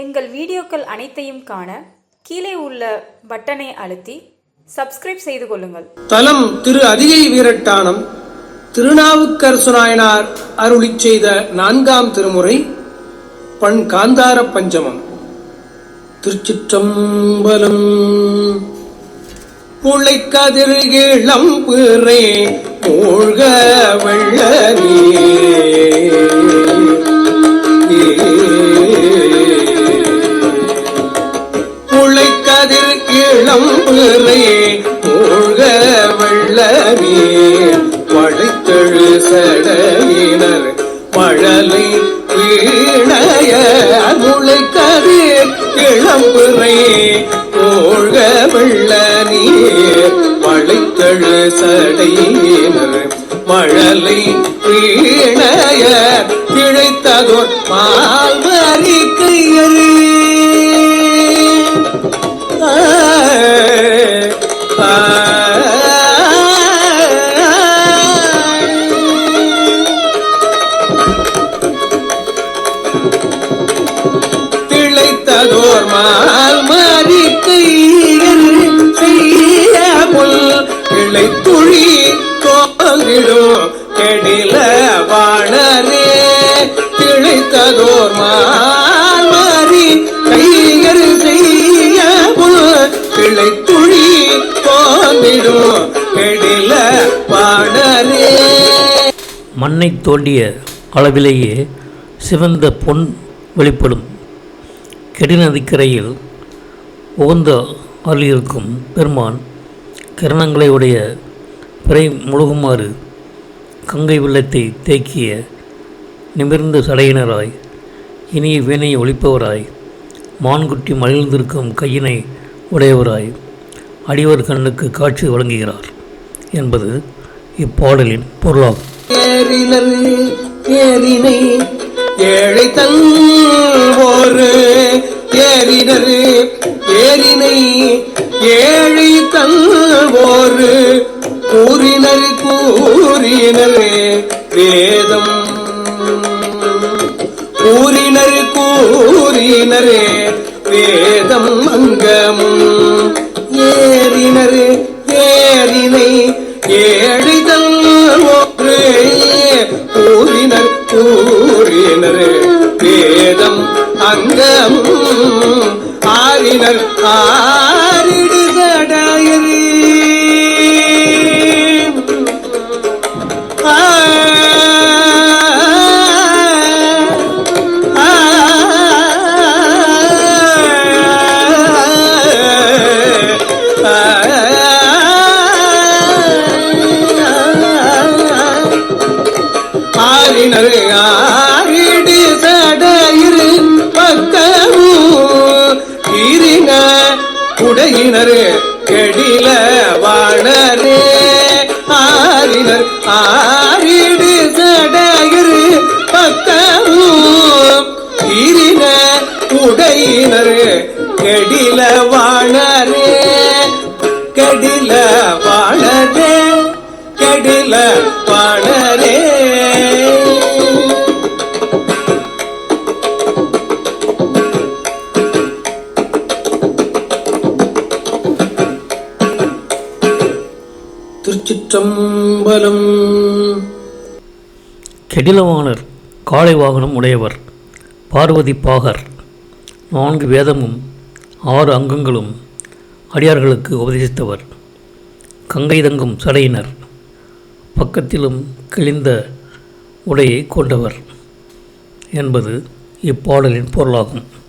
எங்கள் வீடியோக்கள் அனைத்தையும் காண கீழே உள்ள பட்டனை அழுத்தி சப்ஸ்கிரைப் செய்து கொள்ளுங்கள். தலம் திரு அதிகை வீரட்டானம் திருநாவுக்கரசு நாயனார் அருளி செய்த நான்காம் திருமுறை பண் காந்தார பஞ்சமம். திருச்சிற்றம்பலம் புழைக்கதிர் பிறே மூழ்க வெள்ள திருக்கிளம்புரை இளம் பிறை மூழ்க வெள்ள நீர் சடையினர் மழலை வீணைய முளை இளம் பிறை மூழ்க வெள்ள நீர் வளைத்தெழு சடையினர் மழலை வீணைய பிழைத்ததோர் மால்வரி கையறி. தோன்றிடும் கெடில வாணரே திளைத்ததோர் மாறி கையர் செய்ய முல் கிளை துழி போந்திடும் கெடில வாணரே மண்ணை தோண்டிய அளவிலேயே சிவந்த பொன் வெளிப்படும். கெடிநதிக்கரையில் உகந்த அருளியிருக்கும் பெருமான் கிரணங்களை உடைய பிறை முழுகுமாறு கங்கை வெள்ளத்தை தேக்கிய நிமிர்ந்த சடையினராய் இனிய வீணை ஒழிப்பவராய் மான்குட்டி மகிழ்ந்திருக்கும் கையினை உடையவராய் அடிவர் கண்ணுக்கு காட்சி வழங்குகிறார் என்பது இப்பாடலின் பொருளாகும். ஏறினை ஏழை தன் ஒரு ஏறினர் ஏறினை வேதம். கூறினர் கூறினரே வேதம் அங்கமும். ஏறினர் ஏறினை ஏழிதல் ஒன்று. கூறினர் கூறினர் வேதம் அங்கமும். ஆறினர் ஆ ஆறினர் ஆறிடு சடையிரு பக்கமும் ஈரின உடையினர் கெடில வாழரே ஆறினர் ஆறிடு சடையிரு பக்கமும் ஈரின உடையினர் கெடில வாழரே கெடில வாழரே கெடில திருச்சிற்றம்பலம். கெடிலவாணர் காளை வாகனம் உடையவர் பார்வதி பாகர். நான்கு வேதமும் ஆறு அங்கங்களும் அடியார்களுக்கு உபதேசித்தவர். கங்கை தங்கும் சடையினர் பக்கத்திலும் கிழிந்த உடையை கொண்டவர் என்பது இப்பாடலின் பொருளாகும்.